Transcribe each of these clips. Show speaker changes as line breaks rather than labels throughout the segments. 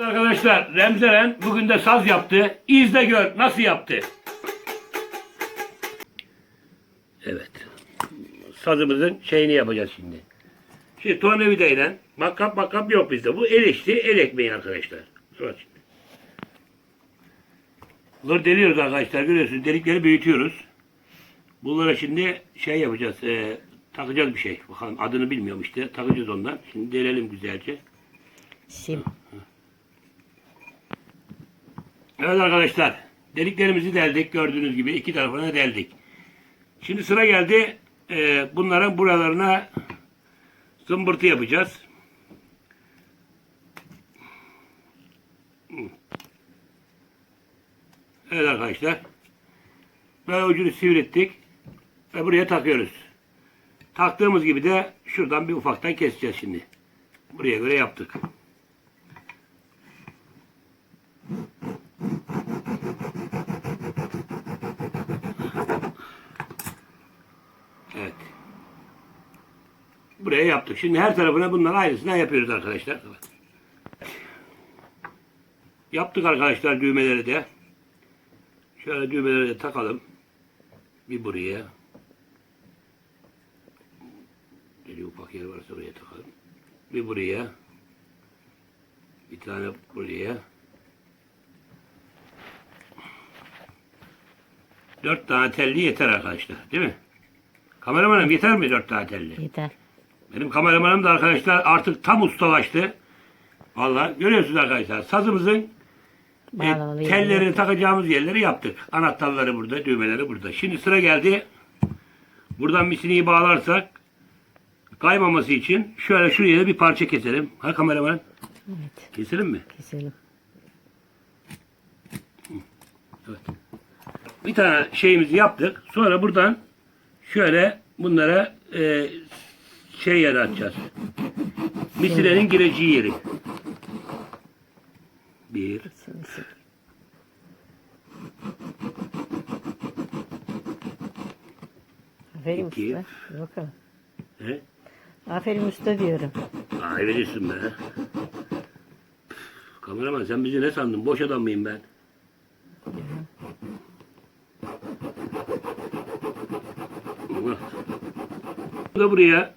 Arkadaşlar Remzeren bugün de saz yaptı. İzle gör nasıl yaptı. Evet. Sazımızın şeyini yapacağız şimdi. Şimdi tornavida ile makkap makkap yok bizde. Bu el işi el ekmeği arkadaşlar. Bak şimdi. Bunları deliyoruz arkadaşlar. Görüyorsunuz delikleri büyütüyoruz. Bunlara şimdi şey yapacağız. e, takacağız bir şey. Bakalım adını bilmiyorum işte. Takacağız ondan. Şimdi delelim güzelce.
Sim.
Evet arkadaşlar. Deliklerimizi deldik. Gördüğünüz gibi iki tarafına deldik. Şimdi sıra geldi. e, bunların buralarına zımbırtı yapacağız. Evet arkadaşlar. Böyle ucunu sivrittik. Ve buraya takıyoruz. Taktığımız gibi de şuradan bir ufaktan keseceğiz şimdi. Buraya göre yaptık. Evet. Buraya yaptık. Şimdi her tarafına bunların aynısından yapıyoruz arkadaşlar. Yaptık arkadaşlar düğmeleri de. Şöyle düğmeleri de takalım. Bir buraya. Deli ufak yer varsa oraya takalım. Bir buraya. Bir tane buraya. Dört tane telli yeter arkadaşlar. Değil mi? Kameramanım yeter mi dört tane telli?
Yeter.
Benim kameramanım da arkadaşlar artık tam ustalaştı. Vallahi görüyorsunuz arkadaşlar sazımızın e,
Bağlamalı
tellerini
yerleri.
takacağımız yerleri yaptık. Anahtarları burada, düğmeleri burada. Şimdi sıra geldi. Buradan misiniyi bağlarsak kaymaması için şöyle şuraya da bir parça keselim. Ha kameraman?
Evet.
Keselim mi?
Keselim.
Evet. Bir tane şeyimizi yaptık. Sonra buradan şöyle bunlara e, şey yeri açacağız. Misilerin gireceği yeri. Bir.
Aferin
İki.
usta. Bakalım.
He?
Aferin usta diyorum.
Ay verirsin be. Kameraman sen bizi ne sandın? Boş adam mıyım ben? Bu da buraya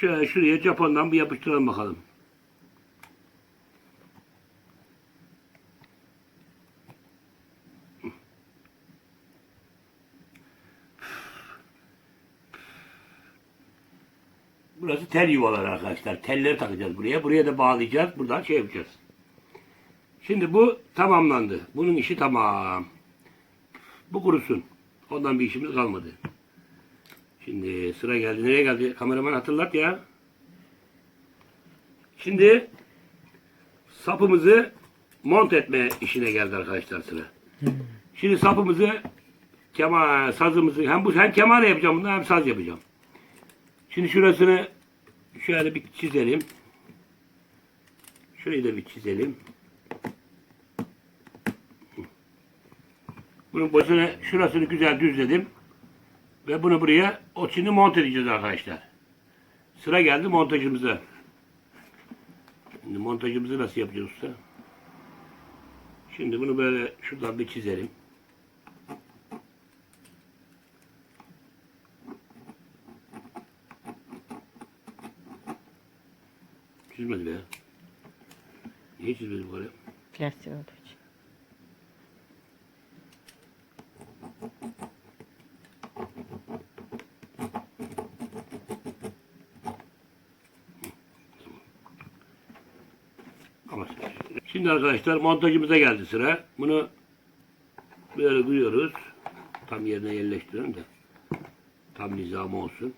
şöyle şuraya Japon'dan bir yapıştıralım bakalım. Burası tel yuvaları arkadaşlar. Telleri takacağız buraya. Buraya da bağlayacağız. Buradan şey yapacağız. Şimdi bu tamamlandı. Bunun işi tamam. Bu kurusun. Ondan bir işimiz kalmadı. Şimdi sıra geldi. Nereye geldi? Kameraman hatırlat ya. Şimdi sapımızı mont etme işine geldi arkadaşlar sıra. Şimdi sapımızı keman, sazımızı hem bu hem keman yapacağım bunu hem saz yapacağım. Şimdi şurasını şöyle bir çizelim. Şurayı da bir çizelim. Bunun başına şurasını güzel düzledim. Ve bunu buraya o çini monte edeceğiz arkadaşlar. Sıra geldi montajımıza. Şimdi montajımızı nasıl yapacağız usta? Şimdi bunu böyle şuradan bir çizelim. Çizmedi be. Niye çizmedi bu kadar?
Plastik olduğu için.
Ama Şimdi arkadaşlar montajımıza geldi sıra. Bunu böyle duyuyoruz. Tam yerine yerleştirelim de tam nizamı olsun.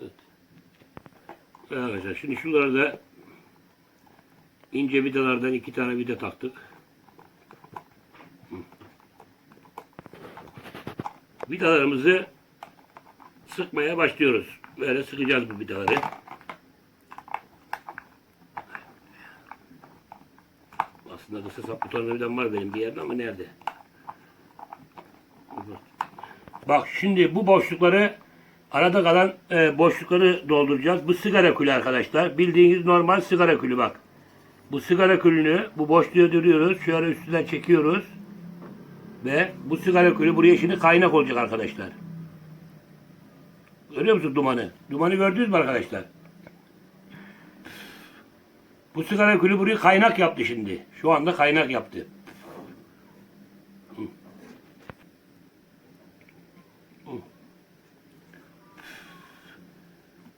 Evet. Arkadaşlar şimdi şuralara da ince vidalardan iki tane vida taktık. Vidalarımızı sıkmaya başlıyoruz. Böyle sıkacağız bu vidaları. Aslında kısa saplı tornavidam var benim bir yerde ama nerede? Bak şimdi bu boşlukları arada kalan e, boşlukları dolduracağız. Bu sigara külü arkadaşlar. Bildiğiniz normal sigara külü bak. Bu sigara külünü bu boşluğa dürüyoruz. Şöyle üstünden çekiyoruz. Ve bu sigara külü buraya şimdi kaynak olacak arkadaşlar. Görüyor musun dumanı? Dumanı gördünüz mü arkadaşlar? Bu sigara külü burayı kaynak yaptı şimdi. Şu anda kaynak yaptı.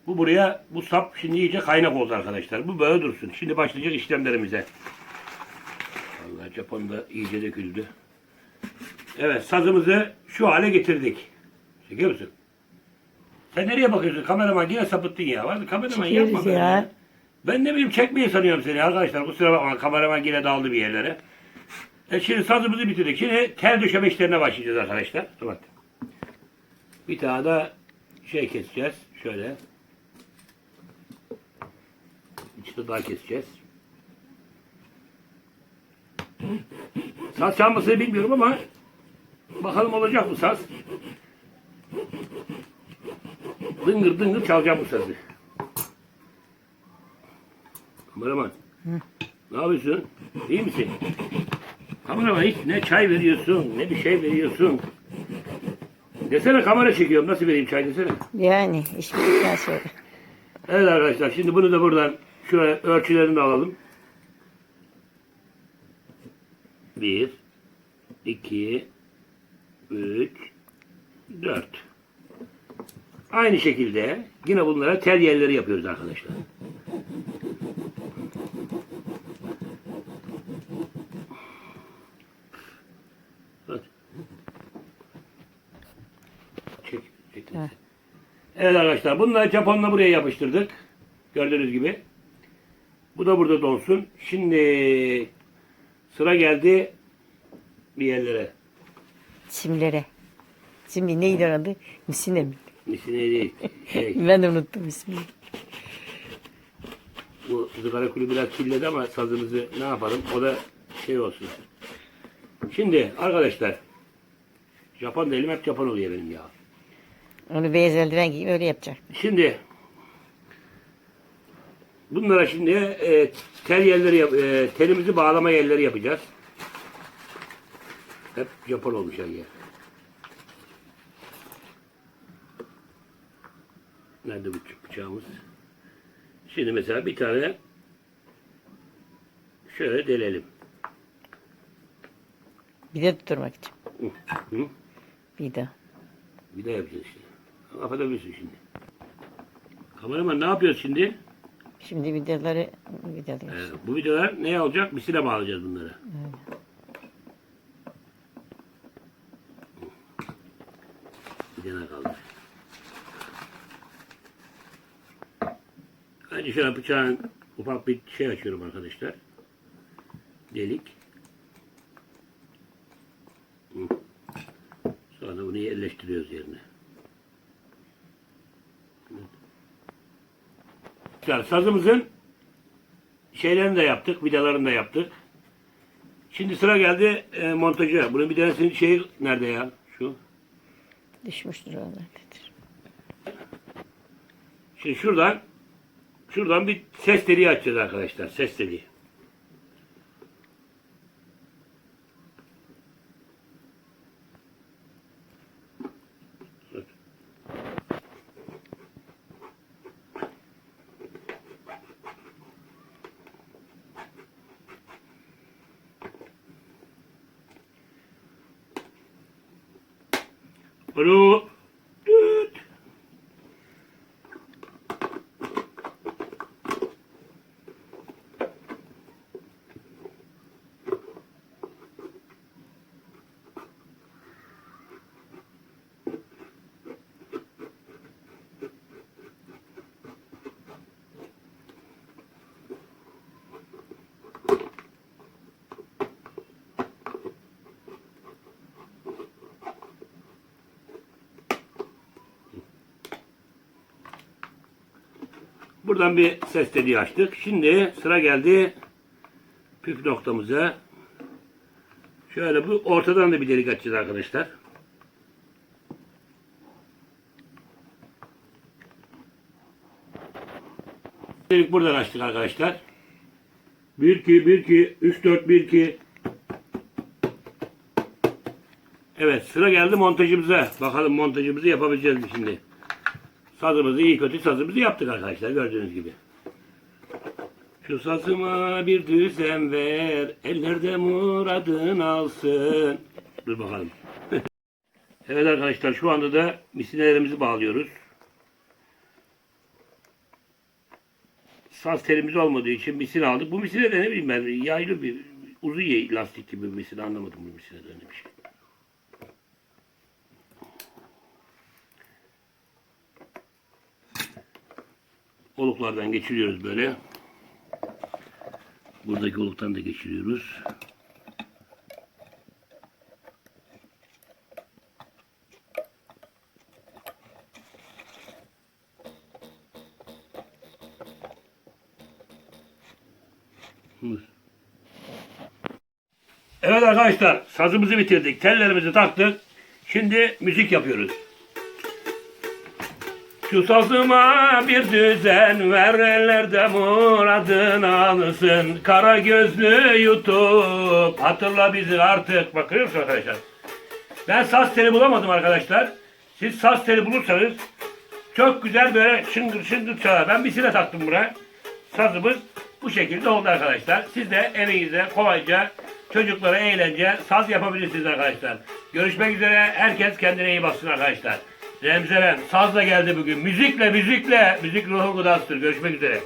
Bu buraya, bu sap şimdi iyice kaynak oldu arkadaşlar. Bu böyle dursun. Şimdi başlayacak işlemlerimize. Allah Japon da iyice döküldü. Evet sazımızı şu hale getirdik. Çekiyor musun? Sen nereye bakıyorsun? Kameraman yine sapıttın ya. Var kameraman
Çekiyoruz
yapma böyle.
ya.
Ben ne bileyim çekmeyi sanıyorum seni arkadaşlar. Kusura bakma kameraman yine daldı bir yerlere. E şimdi sazımızı bitirdik. Şimdi tel döşeme işlerine başlayacağız arkadaşlar. Bak. Bir tane de şey keseceğiz. Şöyle. İçinde daha keseceğiz. Saz çalmasını bilmiyorum ama bakalım olacak mı saz? Dıngır dıngır çalacağım bu sazı. Kameraman. Ne yapıyorsun? İyi misin? Kameraman hiç ne çay veriyorsun, ne bir şey veriyorsun. Desene kamera çekiyorum. Nasıl vereyim çay desene.
Yani iş bittikten sonra.
Evet arkadaşlar şimdi bunu da buradan şöyle ölçülerini alalım. Bir, iki, üç, dört. Aynı şekilde yine bunlara tel yerleri yapıyoruz arkadaşlar. Evet arkadaşlar bunları Japonla buraya yapıştırdık. Gördüğünüz gibi. Bu da burada donsun. Şimdi sıra geldi bir yerlere.
Simlere. Şimdi neydi adı? Misine mi?
Misine değil. Şey,
Ben unuttum ismini.
bu zıgara kulü biraz kirledi ama sazımızı ne yapalım? O da şey olsun. Şimdi arkadaşlar Japon değilim hep Japon oluyor benim ya.
Onu beyaz eldiven giyip öyle yapacak.
Şimdi bunlara şimdi e, tel yerleri yap- e, telimizi bağlama yerleri yapacağız. Hep Japon olmuş her yer. Nerede bu bıçağımız? Şimdi mesela bir tane şöyle delelim.
Bir de tutturmak için.
Hı, hı.
Bir de.
Bir de yapacağız işte. Affedebilirsin şimdi. Kameraman ne yapıyoruz şimdi?
Şimdi vidaları vidalıyoruz.
Ee, bu videolar ne olacak? Misile bağlayacağız bunları. Bir kaldı. Önce şöyle bıçağın ufak bir şey açıyorum arkadaşlar. Delik. Sonra bunu yerleştiriyoruz yerine. Yani sazımızın şeylerini de yaptık, vidalarını da yaptık. Şimdi sıra geldi e, montaja. Bunun bir tanesinin şeyi nerede ya?
Düşmüştür oralardadır.
Şimdi şuradan şuradan bir ses deliği açacağız arkadaşlar. Ses deliği. બધું Buradan bir ses dediği açtık. Şimdi sıra geldi püf noktamıza. Şöyle bu ortadan da bir delik açacağız arkadaşlar. Delik buradan açtık arkadaşlar. 1 2 1 2 3 4 1 2 Evet sıra geldi montajımıza. Bakalım montajımızı yapabileceğiz mi şimdi? Sazımızı iyi kötü sazımızı yaptık arkadaşlar gördüğünüz gibi. Şu sazıma bir düzen ver, ellerde muradın alsın. Dur bakalım. evet arkadaşlar şu anda da misinelerimizi bağlıyoruz. Saz telimiz olmadığı için misine aldık. Bu misine de ne bileyim ben yaylı bir uzun lastik gibi bir misine anlamadım bu misineden ne bir şey. Oluklardan geçiriyoruz böyle. Buradaki oluktan da geçiriyoruz. Evet arkadaşlar sazımızı bitirdik. Tellerimizi taktık. Şimdi müzik yapıyoruz. Şu bir düzen ver ellerde muradın alsın. Kara gözlü YouTube hatırla bizi artık. Bakıyor musun arkadaşlar? Ben saz teli bulamadım arkadaşlar. Siz saz teli bulursanız çok güzel böyle şıngır şıngır çalar. Ben bir sile taktım buraya. Sazımız bu şekilde oldu arkadaşlar. Siz de evinizde kolayca çocuklara eğlence saz yapabilirsiniz arkadaşlar. Görüşmek üzere. Herkes kendine iyi baksın arkadaşlar. Remzelen saz da geldi bugün. Müzikle müzikle. Müzik ruhu gıdasıdır. Görüşmek üzere.